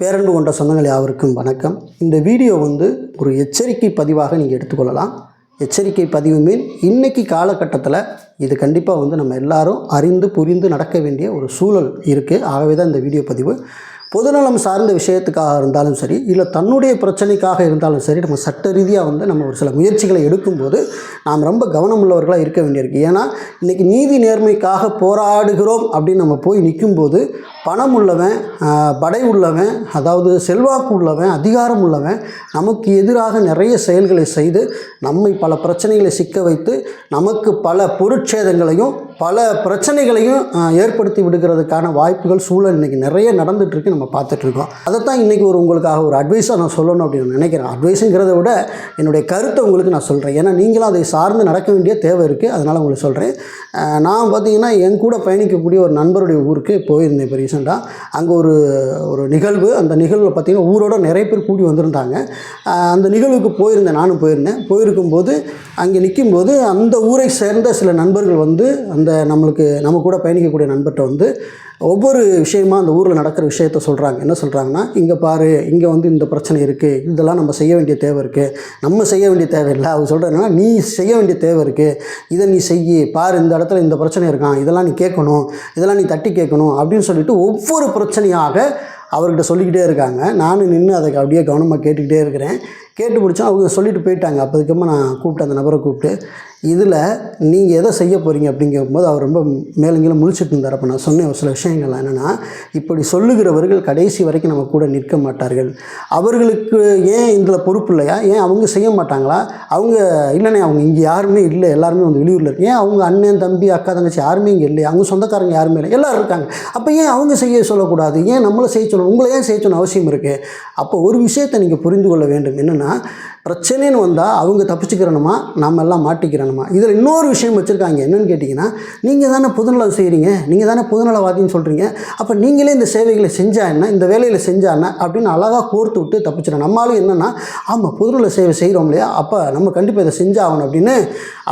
பேரன்பு கொண்ட சொந்தங்கள் யாவருக்கும் வணக்கம். இந்த வீடியோ வந்து ஒரு எச்சரிக்கை பதிவாக நீங்கள் எடுத்துக்கொள்ளலாம். எச்சரிக்கை பதிவு மீன் இன்றைக்கி காலகட்டத்தில் இது கண்டிப்பாக வந்து நம்ம எல்லாரும் அறிந்து புரிந்து நடக்க வேண்டிய ஒரு சூழல் இருக்குது ஆகவே தான் இந்த வீடியோ பதிவு. பொதுநலம் சார்ந்த விஷயத்துக்காக இருந்தாலும் சரி இல்லை தன்னுடைய பிரச்சனைக்காக இருந்தாலும் சரி நம்ம சட்ட ரீதியாக வந்து நம்ம ஒரு சில முயற்சிகளை எடுக்கும்போது நாம் ரொம்ப கவனம் உள்ளவர்களாக இருக்க வேண்டியிருக்கு. ஏன்னா இன்றைக்கி நீதி நேர்மைக்காக போராடுகிறோம் அப்படின்னு நம்ம போய் நிற்கும்போது பணம் உள்ளவன் படை உள்ளவன் அதாவது செல்வாக்கு உள்ளவன் அதிகாரம் உள்ளவன் நமக்கு எதிராக நிறைய செயல்களை செய்து நம்மை பல பிரச்சனைகளை சிக்க வைத்து நமக்கு பல பொருட்சேதங்களையும் பல பிரச்சனைகளையும் ஏற்படுத்தி விடுகிறதுக்கான வாய்ப்புகள் சூழல் இன்றைக்கி நிறைய நடந்துகிட்ருக்கு நம்ம பார்த்துட்ருக்கோம் அதை தான் இன்றைக்கி ஒரு உங்களுக்காக ஒரு அட்வைஸாக நான் சொல்லணும் அப்படின்னு நினைக்கிறேன். அட்வைஸுங்கிறத விட என்னுடைய கருத்தை உங்களுக்கு நான் சொல்கிறேன் ஏன்னா நீங்களும் அதை சார்ந்து நடக்க வேண்டிய தேவை இருக்குது அதனால் உங்களுக்கு சொல்கிறேன் நான் பார்த்தீங்கன்னா என் கூட பயணிக்கக்கூடிய ஒரு நண்பருடைய ஊருக்கு போயிருந்தேன் இப்போ ரீசெண்டாக அங்கே ஒரு ஒரு நிகழ்வு அந்த நிகழ்வில் பார்த்தீங்கன்னா ஊரோட நிறைய பேர் கூடி வந்திருந்தாங்க. அந்த நிகழ்வுக்கு போயிருந்தேன் நானும் போயிருந்தேன். போயிருக்கும்போது அங்கே நிற்கும்போது அந்த ஊரை சேர்ந்த சில நண்பர்கள் வந்து அந்த நம்மளுக்கு நம்ம கூட பயணிக்கக்கூடிய நண்பர்கிட்ட வந்து ஒவ்வொரு விஷயமா அந்த ஊரில் நடக்கிற விஷயத்த சொல்கிறாங்க என்ன சொல்கிறாங்கன்னா இங்கே பாரு இங்கே வந்து இந்த பிரச்சனை இருக்குது இதெல்லாம் நம்ம செய்ய வேண்டிய தேவை இருக்குது நம்ம செய்ய வேண்டிய தேவை இல்லை. அவர் சொல்கிறதுனா நீ செய்ய வேண்டிய தேவை இருக்குது இதை நீ செய்யி பாரு இந்த இடத்துல இந்த பிரச்சனை இருக்கான். இதெல்லாம் நீ கேட்கணும். இதெல்லாம் நீ தட்டி கேட்கணும். அப்படின்னு சொல்லிட்டு ஒவ்வொரு பிரச்சனையாக அவர்கிட்ட சொல்லிக்கிட்டே இருக்காங்க. நானும் நின்று அதை அப்படியே கவனமாக கேட்டுக்கிட்டே இருக்கிறேன். கேட்டு முடித்தோம் அவங்க சொல்லிட்டு போயிட்டாங்க. அப்போதுக்கப்புறமா நான் கூப்பிட்டு அந்த நபரை கூப்பிட்டு. இதில் நீங்கள் எதை செய்ய போகிறீங்க அப்படிங்கும்போது அவர் ரொம்ப மேலங்கிலும் முழிச்சிட்டு இருந்தார். அப்போ நான் சொன்னேன் ஒரு சில விஷயங்கள் என்னென்னா இப்படி சொல்லுகிறவர்கள் கடைசி வரைக்கும் நம்ம கூட நிற்க மாட்டார்கள். அவர்களுக்கு ஏன் இதில் பொறுப்பு இல்லையா? ஏன் அவங்க செய்ய மாட்டாங்களா? அவங்க இல்லைண்ணே அவங்க இங்கே யாருமே இல்லை எல்லாருமே வந்து வெளியூரில் இருக்கு. ஏன் அவங்க அண்ணன் தம்பி அக்கா தங்கச்சி யாருமே இங்கே இல்லையா? அவங்க சொந்தக்காரங்க யாருமே இல்லை எல்லோரும் இருக்காங்க. அப்போ ஏன் அவங்க செய்ய சொல்லக்கூடாது? ஏன் நம்மளை செய்ய சொல்லணும்? உங்களை ஏன் செய்ய சொல்லணும் அவசியம் இருக்குது அப்போ ஒரு விஷயத்தை நீங்கள் புரிந்து கொள்ள வேண்டும். என்னென்னா பிரச்சனைன்னு வந்தால் அவங்க தப்பிச்சுக்கிறணுமா நம்ம எல்லாம் மாட்டிக்கிறணுமா இதில் இன்னொரு விஷயம் வச்சுருக்காங்க. என்னென்னு கேட்டிங்கன்னா நீங்கள் தானே பொதுநலம் செய்கிறீங்க நீங்கள் தானே பொதுநலவாதின்னு சொல்கிறீங்க அப்போ நீங்களே இந்த சேவைகளை செஞ்சா என்ன? இந்த வேலையில் செஞ்சா என்ன? அப்படின்னு அழகாக கோர்த்து விட்டு தப்பிச்சிடும் நம்மளும் என்னென்னா ஆமாம் பொதுநல சேவை செய்கிறோம் இல்லையா? அப்போ நம்ம கண்டிப்பாக இதை செஞ்சாகணும் அப்படின்னு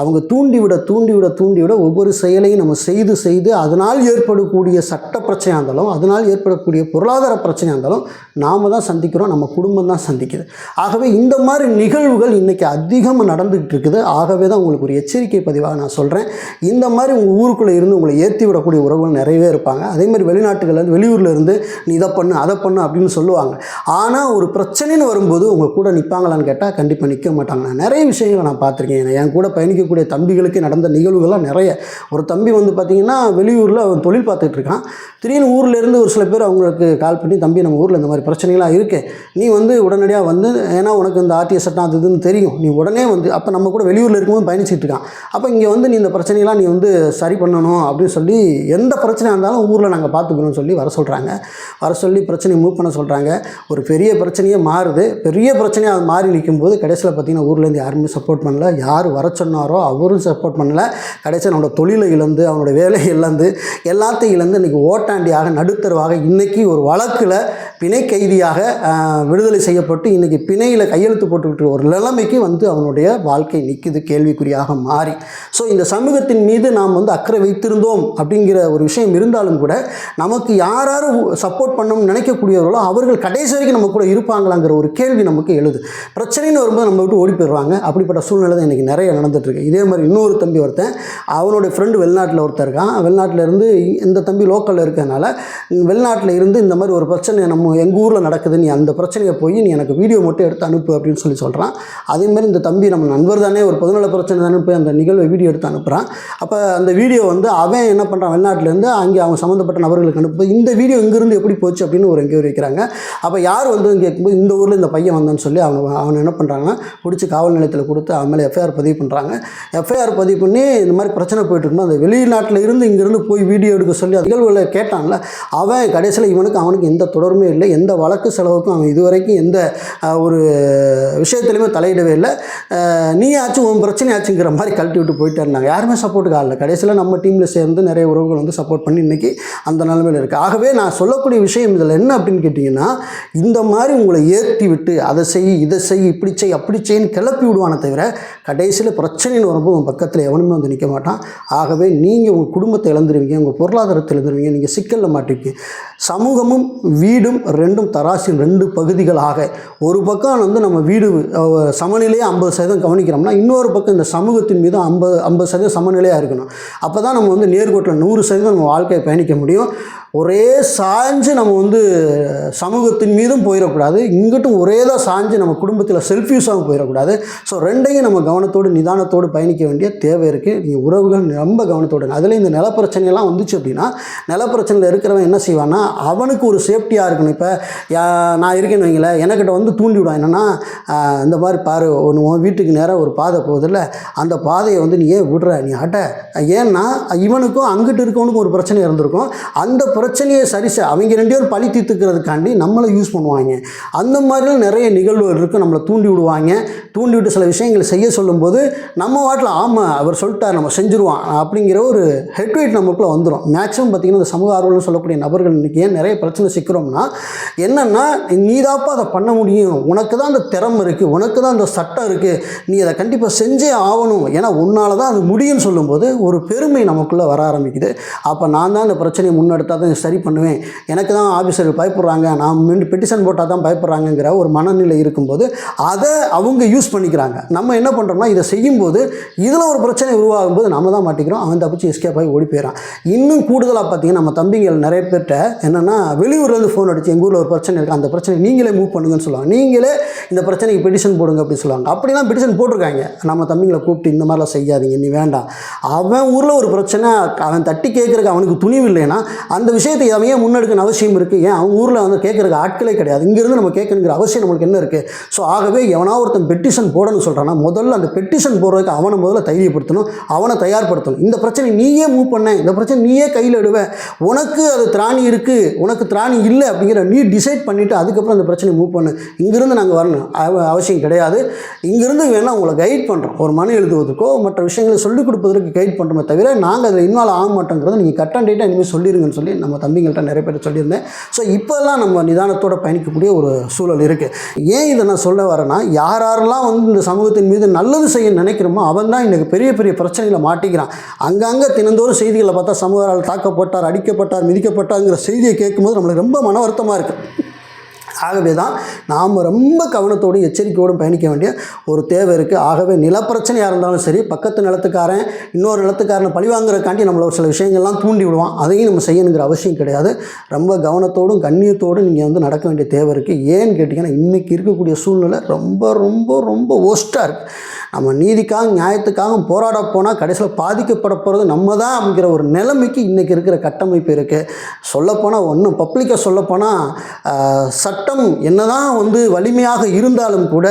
அவங்க தூண்டிவிட தூண்டிவிட தூண்டிவிட ஒவ்வொரு செயலையும் நம்ம செய்து செய்து அதனால் ஏற்படக்கூடிய சட்ட பிரச்சனையாக இருந்தாலும் அதனால் ஏற்படக்கூடிய பொருளாதார பிரச்சனையாக இருந்தாலும் நாம் தான் சந்திக்கிறோம். நம்ம குடும்பம் தான் சந்திக்குது. ஆகவே இந்த மாதிரி நிகழ்வுகள் இன்றைக்கி அதிகமாக நடந்துகிட்டு இருக்குது. ஆகவே தான் உங்களுக்கு ஒரு எச்சரிக்கை பதிவாக நான் சொல்கிறேன் இந்த மாதிரி உங்கள் ஊருக்குள்ளே இருந்து உங்களை ஏற்றி விடக்கூடிய உறவுகள் நிறையவே இருப்பாங்க. அதே மாதிரி வெளிநாட்டுகள்லேருந்து வெளியூரில் இருந்து நீ இதை பண்ணு அதை பண்ணு அப்படின்னு சொல்லுவாங்க. ஆனால் ஒரு பிரச்சனைன்னு வரும்போது உங்கள் கூட நிற்பாங்களான்னு கேட்டால் கண்டிப்பாக நிற்க மாட்டாங்க. நான் நிறைய விஷயங்களை நான் பார்த்துருக்கேன். என் கூட பயணிக்கக்கூடிய தம்பிகளுக்கு நடந்த நிகழ்வுகள்லாம் நிறைய. ஒரு தம்பி வந்து பார்த்திங்கன்னா வெளியூரில் அவன் தொழில் பார்த்துட்டு இருக்கான். திடீர்னு ஊர்லேருந்து ஒரு சில பேர் அவங்களுக்கு கால் பண்ணி தம்பி நம்ம ஊரில் இந்த மாதிரி பிரச்சனைகள்லாம் இருக்கு. நீ வந்து உடனடியாக வந்து ஏன்னா உனக்கு இந்த ஆர்டிஎஸ் சட்டம் அது இதுன்னு தெரியும். நீ உடனே வந்து அப்போ நம்ம கூட வெளியூரில் இருக்கும்போது பயணிச்சுட்டு இருக்கான். அப்போ இங்கே வந்து நீ இந்த பிரச்சனையெல்லாம் நீ வந்து சரி பண்ணணும் அப்படின்னு சொல்லி எந்த பிரச்சனையாக இருந்தாலும் ஊரில் நாங்கள் பார்த்துக்கணும்னு சொல்லி வர சொல்கிறாங்க வர சொல்லி பிரச்சனையை மூவ் பண்ண சொல்கிறாங்க ஒரு பெரிய பிரச்சனையே மாறுது. பெரிய பிரச்சனையாக அது மாறி நிற்கும்போது கடைசியில் பார்த்தீங்கன்னா ஊர்லேருந்து யாருமே சப்போர்ட் பண்ணல. யார் வர சொன்னாரோ அவரும் சப்போர்ட் பண்ணல. கடைசியில் அவனோட தொழிலை இழந்து அவனோட வேலையை இழந்து எல்லாத்தையும் இழந்து இன்றைக்கி ஓட்டாண்டியாக நடுத்தருவாக இன்றைக்கி ஒரு வழக்கில் பிணை கைதியாக விடுதலை செய்யப்பட்டு இன்றைக்கி பிணையில் கையெழுத்து போட்டு போட்டுக்கிட்டு ஒரு நிலைமைக்கு வந்து அவனுடைய வாழ்க்கை நிற்குது கேள்விக்குறியாக மாறி. ஸோ இந்த சமூகத்தின் மீது நாம் வந்து அக்கறை வைத்திருந்தோம் அப்படிங்கிற ஒரு விஷயம் இருந்தாலும் கூட நமக்கு யார் யார் சப்போர்ட் பண்ணணும்னு நினைக்கக்கூடியவர்களோ அவர்கள் கடைசி வரைக்கும் நம்ம கூட இருப்பாங்களாங்கிற ஒரு கேள்வி நமக்கு எழுது. பிரச்சனைன்னு வரும்போது நம்ம விட்டு ஓடி போயிடுவாங்க. அப்படிப்பட்ட சூழ்நிலை தான் இன்றைக்கி நிறைய நடந்துட்டுருக்கு. இதே மாதிரி இன்னொரு தம்பி ஒருத்தன் அவனுடைய ஃப்ரெண்டு வெளிநாட்டில் ஒருத்தர் இருக்கான். வெளிநாட்டில் இருந்து இந்த தம்பி லோக்கலில் இருக்கனால வெளிநாட்டில் இருந்து இந்த மாதிரி ஒரு பிரச்சனை நம்ம எங்கள் ஊரில் நடக்குது நீ அந்த பிரச்சனையை போய் நீ எனக்கு வீடியோ மட்டும் எடுத்து அனுப்பு அப்படின்னு சொல்லி சொல்கிறான் அதே மாதிரி இந்த தம்பி நம்ம நண்பர் தானே ஒரு பொதுநல பிரச்சனை தானே போய் அந்த நிகழ்வை வீடியோ எடுத்து அனுப்புகிறான் அப்போ அந்த வீடியோ வந்து அவன் என்ன பண்ணுறான் வெளிநாட்டிலேருந்து அங்கே அவங்க சம்மந்தப்பட்ட நபர்களுக்கு அனுப்பு இந்த வீடியோ இங்கேருந்து எப்படி போச்சு அப்படின்னு ஒரு எங்கேயோ வைக்கிறாங்க. அப்போ யார் வந்து கேட்கும்போது இந்த ஊரில் இந்த பையன் வந்தான்னு சொல்லி அவனை அவன் என்ன பண்ணுறாங்கன்னா பிடிச்சி காவல் நிலையத்தில் கொடுத்து அவன் மேலே எஃப்ஐஆர் பதிவு பண்ணுறாங்க எஃப்ஐஆர் பதிவு பண்ணி இந்த மாதிரி பிரச்சனை போயிட்டு அந்த வெளிநாட்டில் இருந்து இங்கேருந்து போய் வீடியோ எடுக்க சொல்லி அந்த நிகழ்வுகளை கேட்டான்ல அவன் கடைசியில் இவனுக்கு அவனுக்கு எந்த தொடர்புமே இல்லை எந்த வழக்கு செலவுக்கும் அவன் இதுவரைக்கும் எந்த ஒரு விஷயம் விஷயத்துலையுமே தலையிடவே இல்லை. நீ நீயாச்சும் உன் பிரச்சனையாச்சுங்கிற மாதிரி கழட்டி விட்டு போயிட்டே இருந்தாங்க. யாருமே சப்போர்ட்டுக்கு ஆகல கடைசியில் நம்ம டீமில் சேர்ந்து நிறைய உறவுகள் வந்து சப்போர்ட் பண்ணி இன்னைக்கு அந்த நிலைமையில் இருக்குது ஆகவே நான் சொல்லக்கூடிய விஷயம் இதில் என்ன அப்படின்னு கேட்டிங்கன்னா இந்த மாதிரி உங்களை ஏற்றி விட்டு அதை செய் இதை செய் இப்படி செய் அப்படி செய்ன்னு கிளப்பி விடுவானே தவிர கடைசியில் பிரச்சனைன்னு வரும்போது உங்கள் பக்கத்தில் எவனுமே வந்து நிற்க மாட்டான். ஆகவே நீங்கள் உங்கள் குடும்பத்தை இழந்துருவீங்க உங்கள் பொருளாதாரத்தை இழந்துருவீங்க நீங்கள் சிக்கலில் மாட்டிருக்கீங்க சமூகமும் வீடும் ரெண்டும் தராசின் ரெண்டு பகுதிகளாக ஒரு பக்கம் வந்து நம்ம வீடு சமநிலையை ஐம்பது சதவீதம் கவனிக்கிறோம்னா இன்னொரு பக்கம் இந்த சமூகத்தின் மீது ஐம்பது ஐம்பது சதவீதம் சமநிலையாக இருக்கணும். அப்போ தான் நம்ம வந்து நேர்கோட்டில் நூறு சதவீதம் நம்ம வாழ்க்கையை பயணிக்க முடியும். ஒரே சாஞ்சு நம்ம வந்து சமூகத்தின் மீதும் போயிடக்கூடாது. இங்கிட்டும் ஒரே தான் சாஞ்சு நம்ம குடும்பத்தில் செல்ஃபியூஸாகவும் போயிடக்கூடாது. ஸோ ரெண்டையும் நம்ம கவனத்தோடு நிதானத்தோடு பயணிக்க வேண்டிய தேவை இருக்குது நீங்கள் உறவுகள் ரொம்ப கவனத்தோடு. அதில் இந்த நிலப்பிரச்சனையெல்லாம் வந்துச்சு அப்படின்னா நிலப்பிரச்சனையில் இருக்கிறவன் என்ன செய்வான்னா அவனுக்கு ஒரு சேஃப்டியாக இருக்கணும். இப்போ நான் இருக்கேன்னு வைங்களேன். எனக்கிட்ட வந்து தூண்டி விடுவான். என்னென்னா இந்த மாதிரி பாரு ஒன்று உன் வீட்டுக்கு நேராக ஒரு பாதை போகுதில்ல அந்த பாதையை வந்து நீ ஏன் விடுற? நீ ஆட்ட ஏன்னா இவனுக்கும் அங்கிட்டு இருக்கவனுக்கும் ஒரு பிரச்சனை இருந்திருக்கும். அந்த பிரச்சனையை சரி செ- அவங்க ரெண்டு பேரும் பழி தீர்த்துக்கிறதுக்காண்டி நம்மளை யூஸ் பண்ணுவாங்க. அந்த மாதிரிலாம் நிறைய நிகழ்வுகள் இருக்குது நம்மளை தூண்டி விடுவாங்க. தூண்டி விட்டு சில விஷயங்களை செய்ய சொல்லும்போது நம்ம வாட்டில் ஆமாம் அவர் சொல்லிட்டார் நம்ம செஞ்சுருவான் அப்படிங்கிற ஒரு ஹெட்வெயிட் நமக்குள்ளே வந்துடும் மேக்ஸிமம் பார்த்திங்கன்னா இந்த சமூக ஆர்வலர்னு சொல்லக்கூடிய நபர்கள் இன்றைக்கி ஏன் நிறைய பிரச்சனை சிக்கிறோம்னா என்னென்னா நீதாப்பா அதை பண்ண முடியும். உனக்கு தான் அந்த திறமை இருக்குது உனக்கு தான் அந்த சட்டம் இருக்குது நீ அதை கண்டிப்பாக செஞ்சே ஆகணும். ஏன்னா உன்னால் தான் அது முடியும்னு சொல்லும்போது ஒரு பெருமை நமக்குள்ளே வர ஆரம்பிக்குது. அப்போ நான் தான் இந்த பிரச்சனையை முன்னெடுத்தால் தான் சரி பண்ணுவேன். எனக்கு தான் ஆஃபீஸர் பயப்படுறாங்க. நான் மீண்டும் பெட்டிஷன் போட்டால் தான் பயப்படுறாங்கங்கிற ஒரு மனநிலை இருக்கும்போது அதை அவங்க யூஸ் பண்ணிக்கிறாங்க. நம்ம என்ன பண்ணுறோம்னா இதை செய்யும்போது இதில் ஒரு பிரச்சனை உருவாகும் போது நம்ம தான் மாட்டிக்கிறோம். அவன் தப்பிச்சு எஸ்கேப் ஆகி ஓடி போயிடறான் இன்னும் கூடுதலாக பார்த்தீங்கன்னா நம்ம தம்பிங்கள் நிறைய பேர்கிட்ட என்னென்னா வெளியூர்லேருந்து ஃபோன் அடிச்சு எங்கள் ஊரில் ஒரு பிரச்சனை இருக்குது அந்த பிரச்சனை நீங்களே மூவ் பண்ணுங்கன்னு சொல்லுவாங்க. நீங்களே இந்த பிரச்சனைக்கு பெட்டிஷன் போடுங்க அப்படின்னு சொல்லுவாங்க. அப்படிலாம் பெட்டிஷன் போட்டிருக்காங்க. நம்ம தம்பிங்களை கூப்பிட்டு இந்த மாதிரிலாம் செய்யாதீங்க நீ வேண்டாம். அவன் ஊரில் ஒரு பிரச்சனை அவன் தட்டி கேட்குறக்கு அவனுக்கு துணிவு இல்லைன்னா அந்த விஷயத்தை அவன் ஏன் முன்னெடுக்கணும் அவசியம் இருக்குது ஏன்? அவன் ஊரில் வந்து கேட்குறக்கு ஆட்களே கிடையாது. இங்கேருந்து நம்ம கேட்கணுங்கிற அவசியம் நம்மளுக்கு என்ன இருக்குது ஸோ ஆகவே எவனா ஒருத்தன் பெட்டிஷன் போடணும்னு சொல்கிறான்னா முதல்ல அந்த பெட்டிஷன் போடுறதுக்கு அவனை முதல்ல தைரியப்படுத்தணும் அவனை தயார்படுத்தணும். இந்த பிரச்சனை நீயே மூவ் பண்ண. இந்த பிரச்சனை நீயே கையில் எடுவ உனக்கு அது திராணி இருக்குது உனக்கு திராணி இல்லை அப்படிங்கிற நீ டிசைட் பண்ணிவிட்டு அதுக்கப்புறம் அந்த பிரச்சனையை மூவ் பண்ணு. இங்கேருந்து நாங்கள் வரணும். அவசியம் கிடையாது. இங்கேருந்து வேணால் உங்களை கைட் பண்ணுறோம் ஒரு மனு எழுதுவதற்கோ மற்ற விஷயங்களை சொல்லிக் கொடுப்பதற்கு கைட் பண்ணுறோமே தவிர நாங்கள் அதில் இன்வால்வ் ஆக மாட்டோங்கிறத நீங்கள் கட் அண்ட் டேட்டாக இனிமேல் சொல்லிடுங்கன்னு சொல்லி நம்ம தம்பிங்கள்ட்ட நிறைய பேர் சொல்லியிருந்தேன். ஸோ இப்போல்லாம் நம்ம நிதானத்தோட பயணிக்கக்கூடிய ஒரு சூழல் இருக்குது ஏன் இதை நான் சொல்ல வரேன்னா யார் யாரெல்லாம் வந்து இந்த சமூகத்தின் மீது நல்லது செய்ய நினைக்கிறோமோ அவன் தான் இன்றைக்கி பெரிய பெரிய பிரச்சனைகளை மாட்டிக்கிறான். அங்கங்கே தினந்தோறும் செய்திகளை பார்த்தா சமூகரால் தாக்கப்பட்டார் அடிக்கப்பட்டார் மிதிக்கப்பட்டாருங்கிற செய்தியை கேட்கும்போது நம்மளுக்கு ரொம்ப மன வருத்தமாக இருக்குது ஆகவே தான் நாம் ரொம்ப கவனத்தோடும் எச்சரிக்கையோடும் பயணிக்க வேண்டிய ஒரு தேவை இருக்குது ஆகவே நிலப்பிரச்சனையாக இருந்தாலும் சரி பக்கத்து நிலத்துக்காரன் இன்னொரு நிலத்துக்காரனை பழிவாங்கிறக்காண்டி நம்மளை ஒரு சில விஷயங்கள்லாம் தூண்டி விடுவான். அதையும் நம்ம செய்யணுங்கிற அவசியம் கிடையாது. ரொம்ப கவனத்தோடும் கண்ணியத்தோடும் நீங்கள் வந்து நடக்க வேண்டிய தேவை இருக்குது ஏன்னு கேட்டிங்கன்னா இன்றைக்கி இருக்கக்கூடிய சூழ்நிலை ரொம்ப ரொம்ப ரொம்ப ஓஸ்ட்டாக இருக்குது நம்ம நீதிக்காக நியாயத்துக்காக போராட போனால் கடைசியில் பாதிக்கப்பட போகிறது நம்ம தான் அப்படிங்கிற ஒரு நிலைமைக்கு இன்றைக்கி இருக்கிற கட்டமைப்பு இருக்குது சொல்லப்போனால் ஒன்றும் பப்ளிக்காக சொல்லப்போனால் சட்டம் என்னதான் வந்து வலிமையாக இருந்தாலும் கூட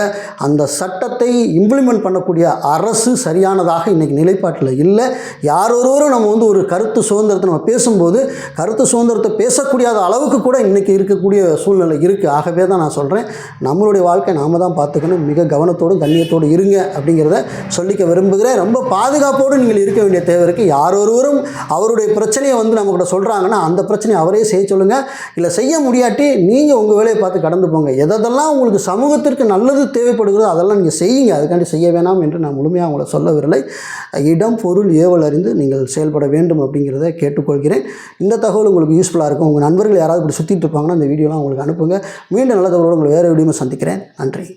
அந்த சட்டத்தை இம்ப்ளிமெண்ட் பண்ணக்கூடிய அரசு சரியானதாக இன்றைக்கி நிலைப்பாட்டில் இல்லை. யாரொருவரும் நம்ம வந்து ஒரு கருத்து சுதந்திரத்தை நம்ம பேசும்போது கருத்து சுதந்திரத்தை பேசக்கூடியாத அளவுக்கு கூட இன்றைக்கி இருக்கக்கூடிய சூழ்நிலை இருக்குது ஆகவே தான் நான் சொல்கிறேன் நம்மளுடைய வாழ்க்கை நாம தான் பார்த்துக்கணும். மிக கவனத்தோடும் கண்ணியத்தோடு இருங்க அப்படிங்கிறத சொல்லிக்க விரும்புகிறேன். ரொம்ப பாதுகாப்போடு நீங்கள் இருக்க வேண்டிய தேவை இருக்குது யார் ஒருவரும் அவருடைய பிரச்சனையை வந்து நம்ம கூட சொல்கிறாங்கன்னா அந்த பிரச்சனையை அவரே செய்ய சொல்லுங்கள் இல்லை செய்ய முடியாட்டி நீங்கள் உங்கள் வேலையை பார்த்து கடந்து போங்க. எதெல்லாம் உங்களுக்கு சமூகத்திற்கு நல்லது தேவைப்படுகிறதோ அதெல்லாம் நீங்கள் செய்யுங்க. அதுக்காண்டி செய்ய வேணாம் என்று நான் முழுமையாக உங்களை சொல்லவில்லை. இடம் பொருள் ஏவல் அறிந்து நீங்கள் செயல்பட வேண்டும் அப்படிங்கிறத கேட்டுக்கொள்கிறேன். இந்த தகவல் உங்களுக்கு யூஸ்ஃபுல்லாக இருக்கும். உங்கள் நண்பர்கள் யாராவது இப்படி சுற்றிட்டு இருப்பாங்கன்னா இந்த வீடியோலாம் உங்களுக்கு அனுப்புங்க. மீண்டும் நல்ல தகவலோடு உங்களை வேறு வீடியோ சந்திக்கிறேன். நன்றி.